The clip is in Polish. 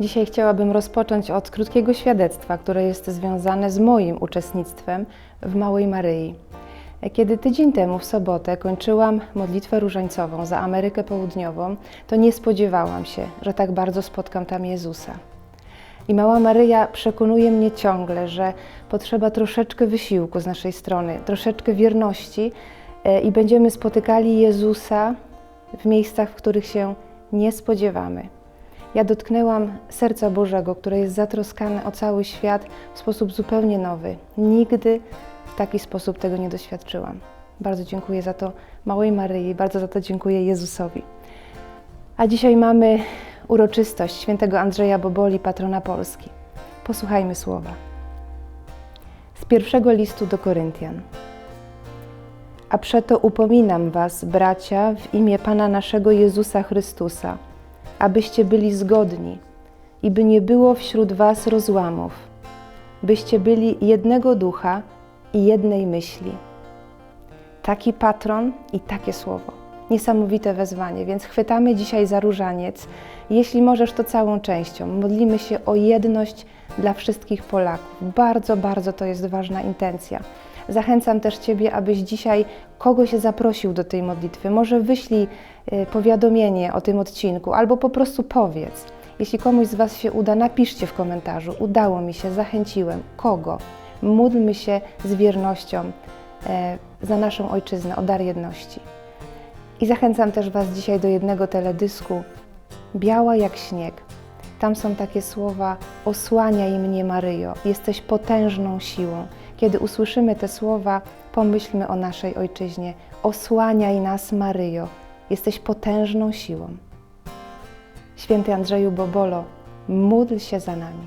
Dzisiaj chciałabym rozpocząć od krótkiego świadectwa, które jest związane z moim uczestnictwem w Małej Maryi. Kiedy tydzień temu w sobotę kończyłam modlitwę różańcową za Amerykę Południową, to nie spodziewałam się, że tak bardzo spotkam tam Jezusa. I Mała Maryja przekonuje mnie ciągle, że potrzeba troszeczkę wysiłku z naszej strony, troszeczkę wierności e, i będziemy spotykali Jezusa w miejscach, w których się nie spodziewamy. Ja dotknęłam serca Bożego, które jest zatroskane o cały świat w sposób zupełnie nowy. Nigdy w taki sposób tego nie doświadczyłam. Bardzo dziękuję za to Małej Maryi, bardzo za to dziękuję Jezusowi. A dzisiaj mamy uroczystość świętego Andrzeja Boboli, patrona Polski. Posłuchajmy słowa. Z pierwszego listu do Koryntian. A przeto upominam Was, bracia, w imię Pana naszego Jezusa Chrystusa, abyście byli zgodni i by nie było wśród Was rozłamów, byście byli jednego ducha i jednej myśli. Taki patron i takie słowo. Niesamowite wezwanie, więc chwytamy dzisiaj za różaniec. Jeśli możesz, to całą częścią. Modlimy się o jedność dla wszystkich Polaków. Bardzo, bardzo to jest ważna intencja. Zachęcam też Ciebie, abyś dzisiaj kogoś zaprosił do tej modlitwy. Może wyślij y, powiadomienie o tym odcinku, albo po prostu powiedz. Jeśli komuś z Was się uda, napiszcie w komentarzu. Udało mi się, zachęciłem. Kogo? Módlmy się z wiernością e, za naszą ojczyznę, o dar jedności. I zachęcam też Was dzisiaj do jednego teledysku Biała jak śnieg. Tam są takie słowa: Osłaniaj mnie, Maryjo, jesteś potężną siłą. Kiedy usłyszymy te słowa, pomyślmy o naszej ojczyźnie. Osłaniaj nas, Maryjo, jesteś potężną siłą. Święty Andrzeju Bobolo, módl się za nami.